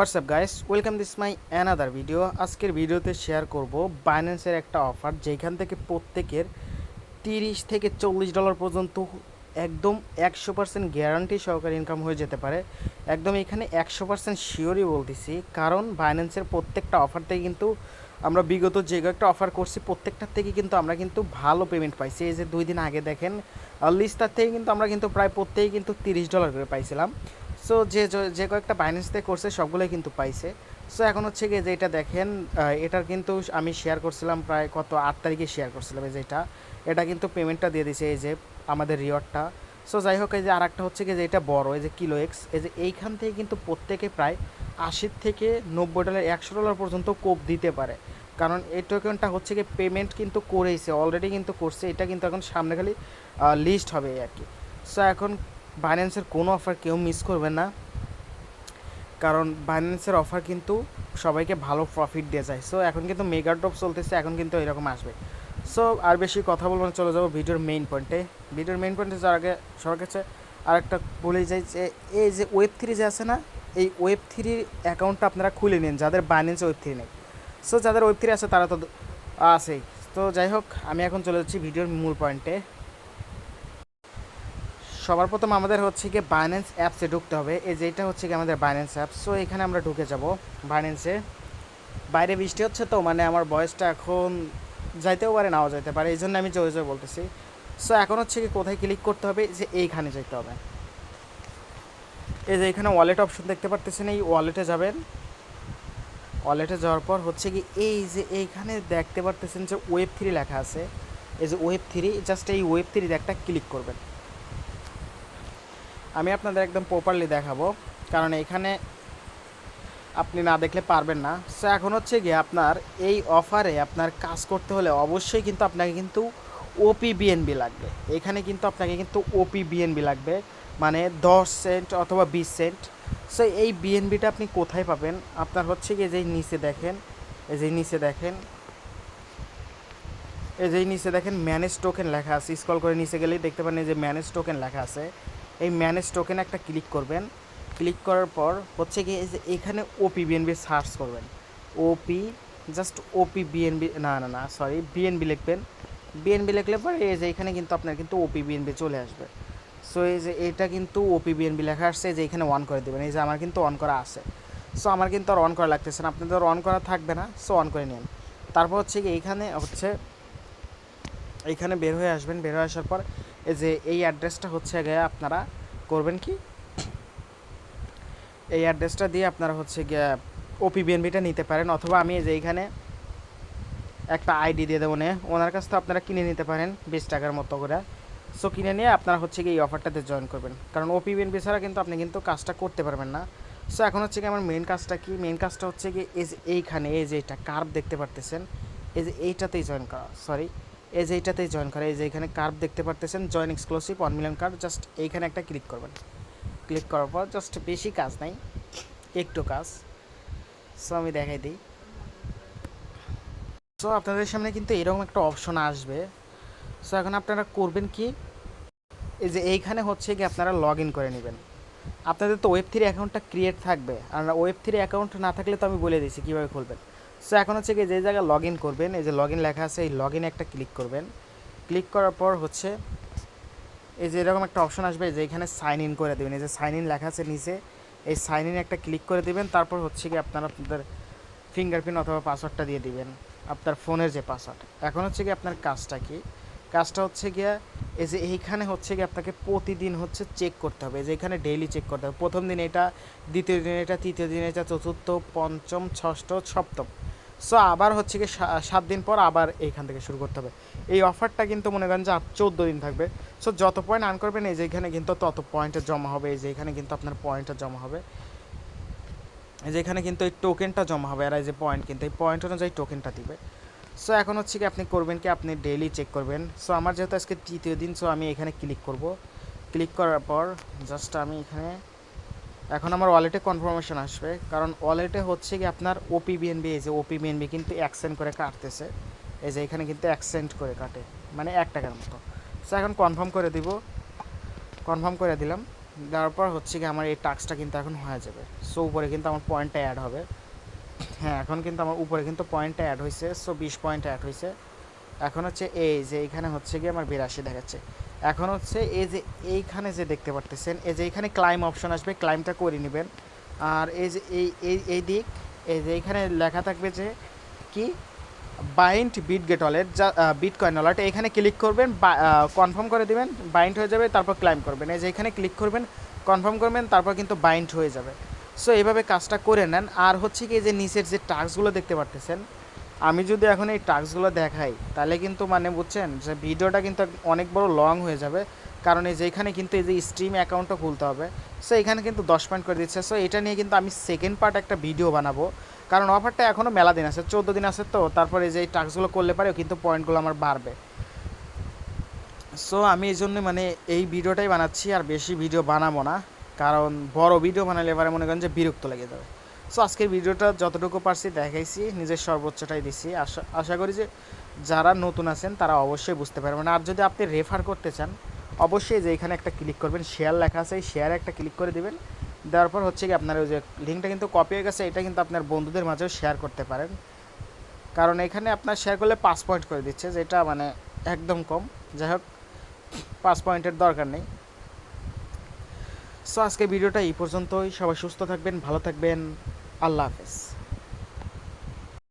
WhatsApp guys welcome this my another video আজকের ভিডিওতে share করব বাইন্যান্সের একটা অফার যেখান থেকে প্রত্যেকের তিরিশ থেকে চল্লিশ ডলার পর্যন্ত একদম একশো পার্সেন্ট গ্যারান্টি সহকারে ইনকাম হয়ে যেতে পারে। একদম এখানে একশো পার্সেন্ট শিওরই বলতেছি, কারণ বাইন্যান্সের প্রত্যেকটা অফার থেকে কিন্তু আমরা বিগত যে কয়েকটা অফার করছি প্রত্যেকটার থেকে কিন্তু আমরা কিন্তু ভালো পেমেন্ট পাইছি। এই যে দুই দিন আগে দেখেন লিস্টার থেকে কিন্তু আমরা কিন্তু প্রায় প্রত্যেকেই কিন্তু তিরিশ ডলার করে পাইছিলাম। সো যে যে- কয়েকটা বাইন্যান্স থেকে করছে, সবগুলোই কিন্তু পাইছে। সো এখন হচ্ছে গিয়ে যে এটা দেখেন এটার কিন্তু আমি শেয়ার করছিলাম প্রায় কত, আট তারিখে শেয়ার করছিলাম এই যেটা এটা। কিন্তু পেমেন্টটা দিয়ে দিছে এই যে আমাদের রিওয়ার্ডটা। সো যাই হোক, এই যে আর একটা হচ্ছে গিয়ে যে এটা বড়, এই যে কিলো এক্স এই যে এইখান থেকে কিন্তু প্রত্যেকে প্রায় আশি থেকে নব্বই ডলার একশো ডলার পর্যন্ত কোপ দিতে পারে। কারণ এই টোকেনটা হচ্ছে কি পেমেন্ট কিন্তু করেইছে অলরেডি কিন্তু করছে। এটা কিন্তু এখন সামনে খালি লিস্ট হবে আর কি। সো এখন বাইন্যান্সের কোনো অফার কেউ মিস করবে না। কারণ বাইন্যান্সের অফার কিন্তু সবাইকে ভালো প্রফিট দিয়ে যায়। সো এখন কিন্তু মেগা ড্রপ চলতেছে, এখন কিন্তু এরকম আসবে। সো আর বেশি কথা বলব না, চলে যাব ভিডিওর মেইন পয়েন্টে ভিডিওর মেইন পয়েন্টে যাওয়ার আগে সবার কাছে আরেকটা বলে যাই যে, এই যে ওয়েব থ্রি যে আছে না, এই ওয়েব থ্রির অ্যাকাউন্টটা আপনারা খুলে নিন, যাদের বাইন্যান্সে ওয়েব থ্রি নেই। সো যাদের ওয়েব থ্রি আছে, তারা তো আছেই। তো যাই হোক, আমি এখন চলে যাচ্ছি ভিডিওর মূল পয়েন্টে সবার প্রথম আমাদের হচ্ছে গিয়ে বাইন্যান্স অ্যাপসে ঢুকতে হবে। এই যে এটা হচ্ছে কি আমাদের বাইন্যান্স অ্যাপস সো এখানে আমরা ঢুকে যাব বাইন্যান্সে বাইরে বৃষ্টি হচ্ছে তো মানে আমার বয়সটা এখন যাইতেও পারে, নাও যাইতে পারে এই জন্য আমি জয় জয় বলতেছি। সো এখন হচ্ছে কি কোথায় ক্লিক করতে হবে? যে এইখানে যেতে হবে। এই যে এখানে ওয়ালেট অপশন দেখতে পারতেছেন, এই ওয়ালেটে যাবেন। ওয়ালেটে যাওয়ার পর হচ্ছে কি এই যে এইখানে দেখতে পারতেছেন যে ওয়েব থ্রি লেখা আছে। এই যে ওয়েব থ্রি জাস্ট এই ওয়েব থ্রিতে একটা ক্লিক করবেন। আমি আপনাদের একদম প্রপারলি দেখাবো। কারণ এখানে আপনি না দেখলে পারবেন না। সো এখন হচ্ছে গিয়ে আপনার এই অফারে আপনার কাজ করতে হলে অবশ্যই কিন্তু আপনাকে কিন্তু ওপি বিএনবি লাগবে। এখানে কিন্তু আপনাকে কিন্তু ওপি বিএনবি লাগবে। মানে দশ সেন্ট অথবা বিশ সেন্ট সো এই বিএনবিটা আপনি কোথায় পাবেন? আপনার হচ্ছে গিয়ে যেই নিচে দেখেন, এই যে নিচে দেখেন, এই যে নিচে দেখেন ম্যানেজ টোকেন লেখা আছে। স্কল করে নিচে গেলেই দেখতে পারেন যে ম্যানেজ টোকেন লেখা আছে। এই ম্যানেজ টোকেন একটা ক্লিক করবেন। ক্লিক করার পর হচ্ছে কি যে এখানে ওপি বিএনবি সার্চ করবেন। ওপি জাস্ট ওপি বিএনবি না না না সরি বিএনবি লিখবেন। বিএনবি লিখলে পর এই যে এখানে কিন্তু আপনার কিন্তু ওপি বিএনবি চলে আসবে। সো এই যে এটা কিন্তু ওপি বিএনবি লেখা আসছে যে এখানে অন করে দেবেন। এই যে আমার কিন্তু অন করা আছে। সো আমার কিন্তু আর অন করা লাগতেছে না। আপনাদের অন করা থাকবে না সো অন করে নিন। তারপর হচ্ছে কি এইখানে হচ্ছে এইখানে বের হয়ে আসবেন। বের হয়ে আসার পর এই যে এই অ্যাড্রেসটা হচ্ছে গিয়ে আপনারা করবেন কি? এই অ্যাড্রেসটা দিয়ে আপনারা হচ্ছে গিয়ে ওপি বিএনবিটা নিতে পারেন অথবা আমি যে এইখানে একটা আইডি দিয়ে দেবো ওনার কাছ থেকে আপনারা কিনে নিতে পারেন বিশ টাকার মতো করে। সো কিনে নিয়ে আপনারা হচ্ছে গিয়ে এই অফারটাতে জয়েন করবেন। কারণ ওপি বিএনবি ছাড়া কিন্তু আপনি কিন্তু কাজটা করতে পারবেন না। সো এখন হচ্ছে কি আমার মেন কাজটা কি? মেন কাজটা হচ্ছে কি এই যে এইখানে, এই যে এটা কার্ভ দেখতে পারতেছেন? এই যে এইটাতেই জয়েন করা সরি এই যে এইটাতেই জয়েন করা, এই যে এখানে কার্ভ দেখতে পারতেছেন join exclusive one million card just এইখানে একটা ক্লিক করবেন। ক্লিক করার পর জাস্ট বেশি কাজ নাই, একটু কাজ। সো আমি দেখাই দিই। সো আপনাদের সামনে কিন্তু এরকম একটা অপশন আসবে। সো এখন আপনারা করবেন কি? এই যে এইখানে হচ্ছে কি আপনারা লগ ইন করে নেবেন। আপনাদের তো ওয়েব থ্রি অ্যাকাউন্টটা ক্রিয়েট থাকবে। আর ওয়েব থ্রি অ্যাকাউন্ট না থাকলে তো আমি বলে দিচ্ছি কীভাবে খুলবেন। সো এখন হচ্ছে কি যে জায়গায় লগ ইন করবেন, এই যে লগ ইন লেখা আছে, এই লগ ইন একটা ক্লিক করবেন। ক্লিক করার পর হচ্ছে এই যে এরকম একটা অপশন আসবে যে এখানে সাইন ইন করে দেবেন। এই যে সাইন ইন লেখা আছে নিচে, এই সাইন ইন একটা ক্লিক করে দেবেন, তারপর হচ্ছে কি আপনারা আপনাদের ফিঙ্গারপ্রিন্ট অথবা পাসওয়ার্ডটা দিয়ে দিবেন, আপনার ফোনের যে পাসওয়ার্ড এখন হচ্ছে কি আপনার কাজটা কি? কাজটা হচ্ছে গিয়া এই যে এইখানে হচ্ছে কি আপনাকে প্রতিদিন হচ্ছে চেক করতে হবে। যে এখানে ডেইলি চেক করতে হবে। প্রথম দিন এটা, দ্বিতীয় দিন এটা, তৃতীয় দিন এটা, চতুর্থ, পঞ্চম, ষষ্ঠ, সপ্তম। সো আবার হচ্ছে কি সাত দিন পর আবার এইখান থেকে শুরু করতে হবে। এই অফারটা কিন্তু মনে করেন যে চোদ্দ দিন থাকবে। সো যত পয়েন্ট আর্ন করবেন, এই যে এখানে কিন্তু তত পয়েন্টে জমা হবে, এই যে এখানে কিন্তু আপনার পয়েন্টটা জমা হবে। এই যে এখানে কিন্তু এই টোকেনটা জমা হবে, আর এই যে পয়েন্ট কিন্তু, এই পয়েন্ট অনুযায়ী টোকেনটা দিবে। সো এখন হচ্ছে কি আপনি করবেন কি, আপনি ডেইলি চেক করবেন। সো আমার যেহেতু আজকে তৃতীয় দিন, সো আমি এখানে ক্লিক করব। ক্লিক করার পর জাস্ট আমি এখানে এখন আমার ওয়ালেটে কনফার্মেশন আসবে। কারণ ওয়ালেটে হচ্ছে কি আপনার ওপি বিএনবি এই যে ওপি বিএনবি কিন্তু অ্যাকসেন্ট করে কাটতেছে। এই যে এখানে কিন্তু অ্যাকসেন্ট করে কাটে মানে এক টাকার মতো। সো এখন কনফার্ম করে দিব। কনফার্ম করে দিলাম। দেওয়ার পর হচ্ছে কি আমার এই টাস্কটা কিন্তু এখন হয়ে যাবে। সো উপরে কিন্তু আমার পয়েন্টটা অ্যাড হবে। হ্যাঁ এখন কিন্তু আমার উপরে কিন্তু পয়েন্টটা অ্যাড হয়েছে সো বিশ পয়েন্ট অ্যাড হয়েছে এখন হচ্ছে এই যে এইখানে হচ্ছে গিয়ে আমার বিরাশি দেখাচ্ছে। এখন হচ্ছে এই যে এইখানে যে দেখতে পারতেছেন, এই যে এইখানে ক্লাইম অপশন আসবে ক্লাইমটা করে নেবেন। আর এই যে এই এই এই দিক, এই যে এইখানে লেখা থাকবে যে কি? বাইন্ড বিট গেট ওয়ালেট যা বিট কয়েন ওয়ালেট এখানে ক্লিক করবেন কনফার্ম করে দিবেন বাইন্ড হয়ে যাবে, তারপর ক্লাইম করবেন। এই যে এখানে ক্লিক করবেন কনফার্ম করবেন, তারপর কিন্তু বাইন্ড হয়ে যাবে। সো এইভাবে কাজটা করে নেন। আর হচ্ছে কি এই যে নিচের যে টাস্কগুলো দেখতে পারতেছেন আমি যদি এখন এই টাস্কগুলো দেখাই, তাহলে কিন্তু মানে বুঝছেন যে ভিডিওটা কিন্তু অনেক বড় লং হয়ে যাবে। কারণ এই যে এখানে কিন্তু এই যে স্ট্রিম অ্যাকাউন্টটা খুলতে হবে। সো এখানে কিন্তু দশ পয়েন্ট করে দিচ্ছে। সো এটা নিয়ে কিন্তু আমি সেকেন্ড পার্ট একটা ভিডিও বানাবো। কারণ অফারটা এখনও মেলা দিন আছে, চোদ্দ দিন আছে তো, তারপরে যে এই টাস্কগুলো করলে পারেও কিন্তু পয়েন্টগুলো আমার বাড়বে। সো আমি এই জন্য মানে এই ভিডিওটাই বানাচ্ছি, আর বেশি ভিডিও বানাবো না। কারণ বড় ভিডিও বানালে এবারে মনে করেন যে বিরক্ত লেগে যাবে। সো আজকের ভিডিওটা যতটুকু পারছি দেখাইছি, নিজের সর্বোচ্চটাই দিছি। আশা আশা করি যে যারা নতুন আছেন, তারা অবশ্যই বুঝতে পারবেন। আর যদি আপনি রেফার করতে চান, অবশ্যই যে এখানে একটা ক্লিক করবেন শেয়ার লেখা আছে, এই শেয়ারে একটা ক্লিক করে দিবেন। দেওয়ার পর হচ্ছে কি আপনার ওই যে লিঙ্কটা কিন্তু কপি হয়ে গেছে, এটা কিন্তু আপনার বন্ধুদের মাঝেও শেয়ার করতে পারেন। কারণ এখানে আপনার শেয়ার করলে পাঁচ পয়েন্ট করে দিচ্ছে, যেটা মানে একদম কম। যাই হোক, পাঁচ পয়েন্টের দরকার নেই। সো আজকে ভিডিওটা এই পর্যন্তই। সবাই সুস্থ থাকবেন, ভালো থাকবেন। আল্লাহ হাফেজ।